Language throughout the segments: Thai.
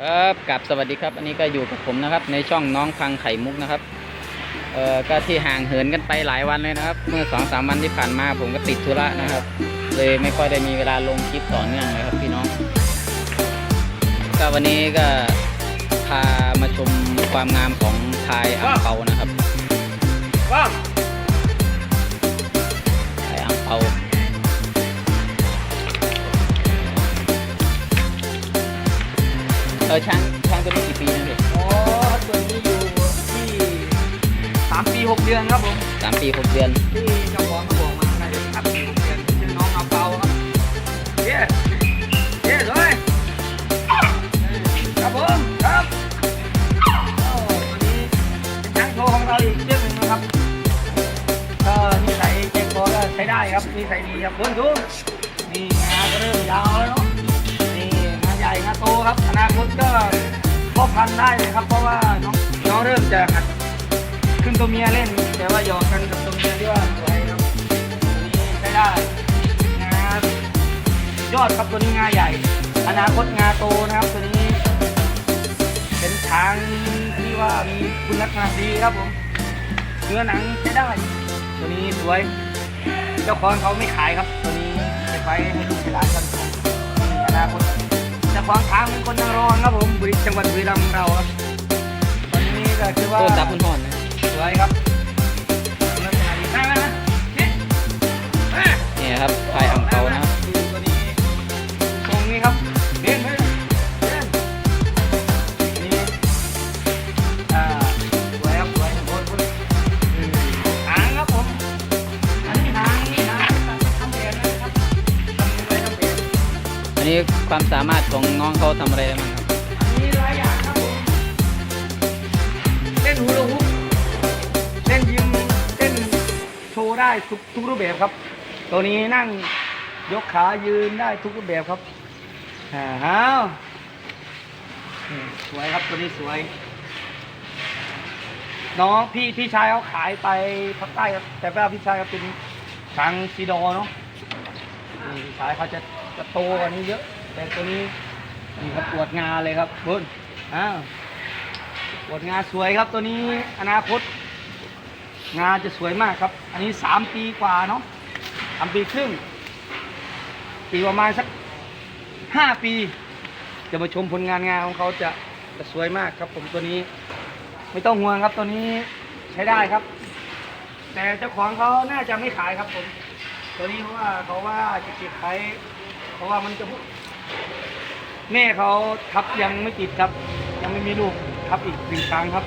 ครับกับสวัสดีครับ อันนี้ก็อยู่กับผมนะครับ ในช่องน้องพังไข่มุกนะครับ เอ่อก็ที่ห่างเหินกันไปหลายวันเลยนะครับ เมื่อสองสามวันที่ผ่านมาผมก็ติดธุระนะครับ เลยไม่ค่อยได้มีเวลาลงคลิปต่อเนื่องเลยครับพี่น้อง ก็วันนี้ก็พามาชมความงามของพายอ่างเปานะครับว้าว เออช้างช้างตัวนี้กี่ปีนะพี่โอ้ตัวนี้อยู่ที่สามปีหกเดือนครับผมสามปีหกเดือน ที่เจ้าของเขาบอกมาได้สามปีหกเดือนชื่อน้องอาเปาครับเย้เย้เลยครับผมครับโอ้ตัวนี้เป็นช้างโชว์ของเราอีกเชือกหนึ่งนะครับก็นิสัยเจ็บคอก็ใช้ได้ครับนิสัยดีครับคุณดูนี่งาก็เริ่มยาวแล้วเนาะนี่งาใหญ่งาโตครับอนาคต ก็พ่อพันธุ์ได้เลยครับ เพราะว่าน้องน้องเริ่มจะหัดขึ้นตัวเมียเล่น แต่ว่าหยอกกันกับตัวเมียที่ว่าสวยครับตัวนี้ใช้ได้งายอดครับตัวนี้งาใหญ่ อนาคตงาโตนะครับตัวนี้ เป็นช้างที่ว่ามีคุณลักษณะดีครับผมเนื้อหนังใช้ได้ ตัวนี้สวย เจ้าของเขาไม่ขายครับ ตัวนี้เก็บไว้ให้ลูกให้หลานกันอนาคต จ้าของทางเป็นคนนางรองครับผมบุรีจังหวัดบุรีรัมย์ของเราครับตอนนี้ก็คือว่าต้นซับมันห่อนนะสวยครับ นี้ความสามารถของน้องเขาทำอะไรได้บ้างครับอันนี้หลายอย่างครับผมเล่นฮูลาฮูปเล่นยิมเล่นโชว์ได้ทุกทุกรูปแบบครับ ตัวนี้นั่งยกขายืนได้ทุกรูปแบบครับอ่าฮะอืมสวยครับตัวนี้สวย น้องพี่พี่ชายเขาขายไปภาคใต้ครับ แต่ว่าพี่ชายเขาเป็นช้างซีดอเนาะพี่ชายเขาจะ จะโตกว่านี้เยอะ แต่ตัวนี้นี่ครับปวดงาเลยครับบุญอ้าวปวดงาสวยครับตัวนี้อนาคต งาจะสวยมากครับ อันนี้สามปีกว่าเนาะสามปีครึ่งปีประมาณสักห้าปี จะมาชมผลงานงานของเขาจะจะสวยมากครับ ผมตัวนี้ ไม่ต้องห่วงครับตัวนี้ใช้ได้ครับ แต่เจ้าของเขาน่าจะไม่ขายครับผม ตัวนี้เพราะว่าเขาว่าจะเก็บไว้ เพราะว่ามันจะแม่เขาทับยังไม่ติดครับ ยังไม่มีลูกทับอีกหนึ่งครั้งครับ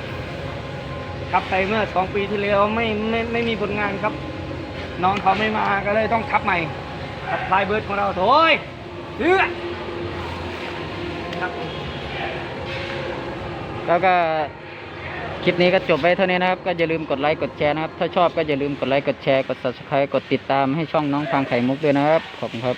ทับไปเมื่อสองปีที่แล้วไม่ไม่ไม่มีผลงานครับ น้องเขาไม่มาก็เลยต้องทับใหม่ทับลายเบิร์ดของเราโถยเลือครับ แล้วก็คลิปนี้ก็จบไว้เท่านี้นะครับ ก็อย่าลืมกดไลค์กดแชร์นะครับ ถ้าชอบก็อย่าลืมกดไลค์กดแชร์กด subscribe กดติดตามให้ช่องน้องฟังไข่มุกด้วยนะครับ ขอบคุณครับ